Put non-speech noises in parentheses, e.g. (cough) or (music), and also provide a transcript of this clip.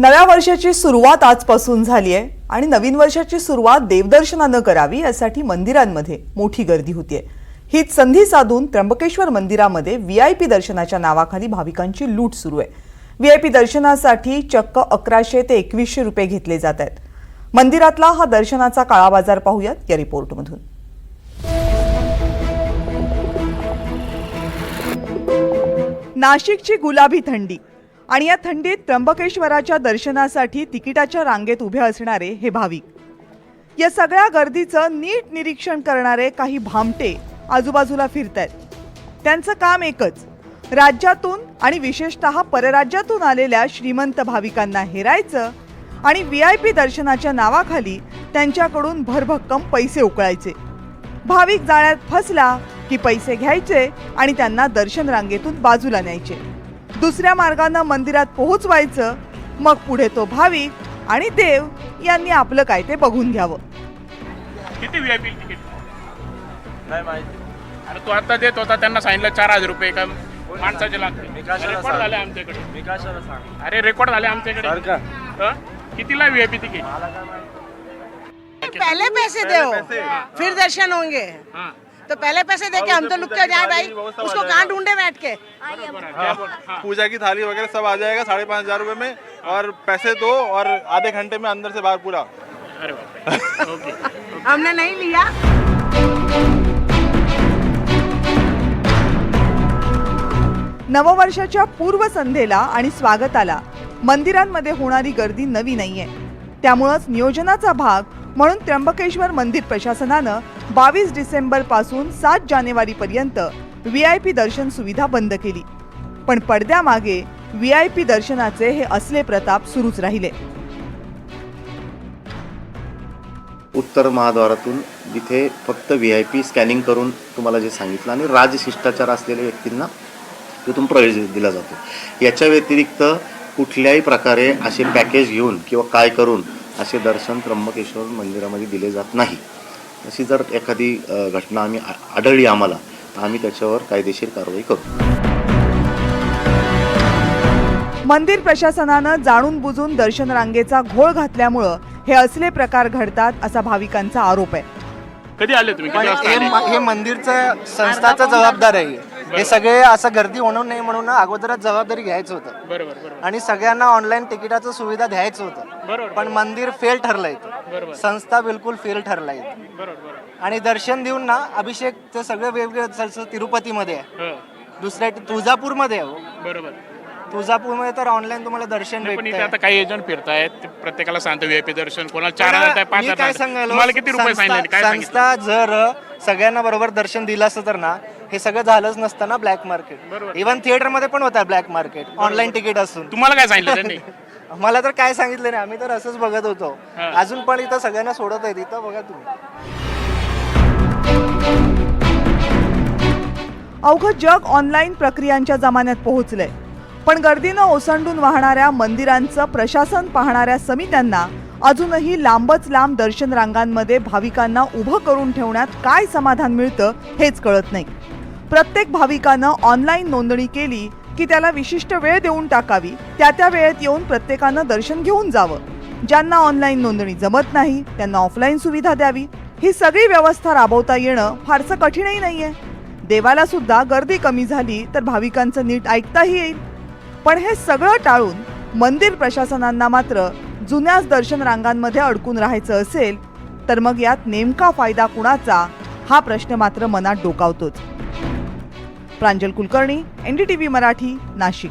नव्या वर्षाची सुरुवात आजपासून झाली आहे आणि नवीन वर्षाची सुरुवात देवदर्शनानं करावी यासाठी मंदिरांमध्ये मोठी गर्दी होतीये. हीच संधी साधून त्र्यंबकेश्वर मंदिरामध्ये व्ही आय पी दर्शनाच्या नावाखाली भाविकांची लूट सुरू आहे. व्ही आय पी दर्शनासाठी चक्क अकराशे ते एकवीसशे रुपये घेतले जात आहेत. मंदिरातला हा दर्शनाचा काळा बाजार पाहूयात या रिपोर्टमधून. नाशिकची गुलाबी थंडी आणि या थंडीत त्र्यंबकेश्वराच्या दर्शनासाठी तिकिटाच्या रांगेत उभे असणारे हे भाविक. या सगळ्या गर्दीचं नीट निरीक्षण करणारे काही भामटे आजूबाजूला फिरत आहेत त्यांचं काम एकच राज्यातून आणि विशेषतः परराज्यातून आलेल्या श्रीमंत भाविकांना हेरायचं आणि व्ही आय पी दर्शनाच्या नावाखाली त्यांच्याकडून भरभक्कम पैसे उकळायचे. भाविक जाळ्यात फसला की पैसे घ्यायचे आणि त्यांना दर्शन रांगेतून बाजूला न्यायचे. दुसऱ्या मार्गानं मंदिरात पोहोचवायचं मग पुढे तो भाविक आणि देव यांनी आपलं काय ते बघून घ्यावं. किती व्ही आय पी तिकीट? नाही माहिती. अरे तू आता देत होता त्यांना सांगितलं चार हजार रुपये का माणसाचे लागते कशाला रेकॉर्ड झाले सांगू? आमच्याकडे. मी कशाला सांग? अरे रेकॉर्ड झाले आमच्याकडे. सर का हं? कितीला व्ही आय पी तिकीट? पहले पैसे दो फिर दर्शन होंगे. हां. तो पहले पैसे दे के हम तो लुक के जाए भाई। उसको। कहाँ ढूंढे बैठ के? हां. पूजा की थाली वगैरह सब आ जाएगा साढ़े पाँच हजार रुपये में और पैसे दो और आधे घंटे में अंदर से बाहर पूरा। अरे बापरे ओके। हमने नहीं लिया। नववर्षाच्या पूर्वसंध्येला आणि स्वागताला मंदिरांमध्ये होणारी गर्दी नवी नाहीये. त्यामुळंच नियोजनाचा भाग म्हणून त्र्यंबकेश्वर मंदिर प्रशासनानं बावीस डिसेंबरपासून सात जानेवारी पर्यंत व्ही आय पी दर्शन सुविधा बंद केली. पण पडद्यामागे व्ही आय पी दर्शनाचे हे असले प्रताप सुरूच राहिले. उत्तर महाद्वारातून जिथे फक्त व्ही आय पी स्कॅनिंग करून तुम्हाला जे सांगितलं आणि राजशिष्टाचार असलेल्या व्यक्तींना तिथून प्रवेश दिला जातो. याच्या व्यतिरिक्त कुठल्याही प्रकारे असे पॅकेज घेऊन किंवा काय करून असे दर्शन त्र्यंबकेश्वर मंदिरामध्ये दिले जात नाही. अशी जर एखादी घटना आम्ही आढळली आम्हाला तर आम्ही त्याच्यावर कायदेशीर कारवाई करू. मंदिर प्रशासनानं जाणून बुजून दर्शन रांगेचा घोळ घातल्यामुळं हे असले प्रकार घडतात असा भाविकांचा आरोप आहे. कधी आले तुम्ही? हे मंदिरचं संस्थाचं जबाबदार आहे. हे सगळे असं गर्दी होणार नाही म्हणून अगोदरच जबाबदारी घ्यायचं होतं. बरोबर बरोबर आणि सगळ्यांना ऑनलाईन तिकिटाचं सुविधा द्यायचं होतं. बरोबर पण मंदिर फेल ठरलं बरोबर. इथं संस्था बिलकुल फेल ठरला इथं बरोबर बरोबर. आणि दर्शन देऊन ना अभिषेकचं सगळं वेगवेगळं तिरुपतीमध्ये आहे. हं, दुसऱ्या तुळजापूरमध्ये आहे हो. बरोबर. तुळजापूरमध्ये तर ऑनलाईन तुम्हाला दर्शन नाही, पण इथे भेटतंय आता काही एजंट फिरतायत ते प्रत्येकाला सांगतो व्ही आय पी दर्शन. कोणाला चार हजार काय पाच मी काय हजार सांगायलो? तुम्हाला किती रुपये संस्था- सांगितले? काय सांगितलं? संस्था जर सगळ्यांना बरोबर दर्शन दिलं असतं तर ना हे सगळं झालंच नसतं ना ब्लॅक मार्केट. इव्हन थिएटरमध्ये पण होता ब्लॅक मार्केट ऑनलाईन तिकीट असून. तुम्हाला काय सांगितलं त्यांनी? (laughs) मला तर काय सांगितलं नाही आम्ही तर असंच बघत होतो. अजून पण इथं सगळ्यांना सोडत आहेत इथं बघा तुम्ही. अवघं जग ऑनलाईन प्रक्रियांच्या जमान्यात पोहोचलंय. पण गर्दीनं ओसंडून वाहणाऱ्या मंदिरांचं प्रशासन पाहणाऱ्या समित्यांना अजूनही लांबच लांब दर्शन रांगांमध्ये भाविकांना उभं करून ठेवण्यात काय समाधान मिळतं हेच कळत नाही. प्रत्येक भाविकानं ऑनलाईन नोंदणी केली की त्याला विशिष्ट वेळ देऊन टाकावी. त्या त्या वेळेत येऊन प्रत्येकानं दर्शन घेऊन जावं. ज्यांना ऑनलाईन नोंदणी जमत नाही त्यांना ऑफलाईन सुविधा द्यावी. ही सगळी व्यवस्था राबवता येणं फारसं कठीणही नाहीये. देवाला सुद्धा गर्दी कमी झाली तर भाविकांचं नीट ऐकताही येईल. पण हे सगळं टाळून मंदिर प्रशासनांना मात्र जुन्याच दर्शन रांगांमध्ये अडकून राहायचं असेल तर मग यात नेमका फायदा कुणाचा? हा प्रश्न मात्र मनात डोकावतोच. प्रांजल कुलकर्णी एनडीटीव्ही मराठी नाशिक.